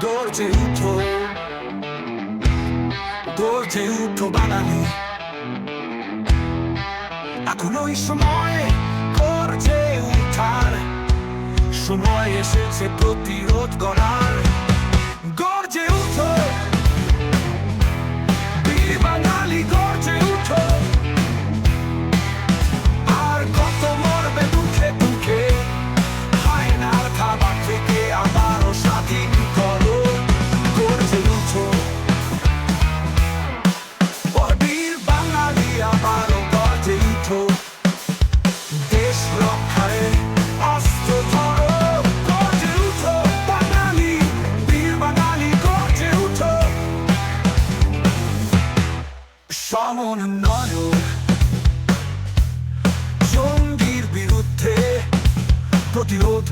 돌지 우토 돌지 우토 바람이 A kuloisz moje korcie utar Szumuje życie, puti od gonar Amon'un manu জঙ্গির বিরুদ্ধে প্রতিরোধ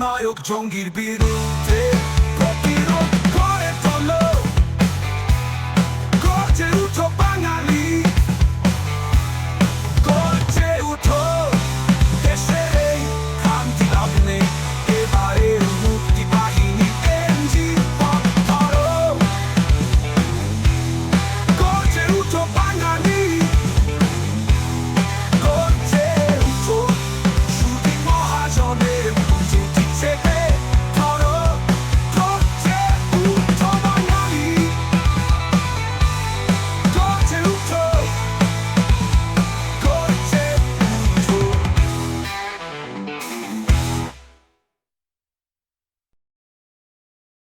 Daima yok John Gilbir'in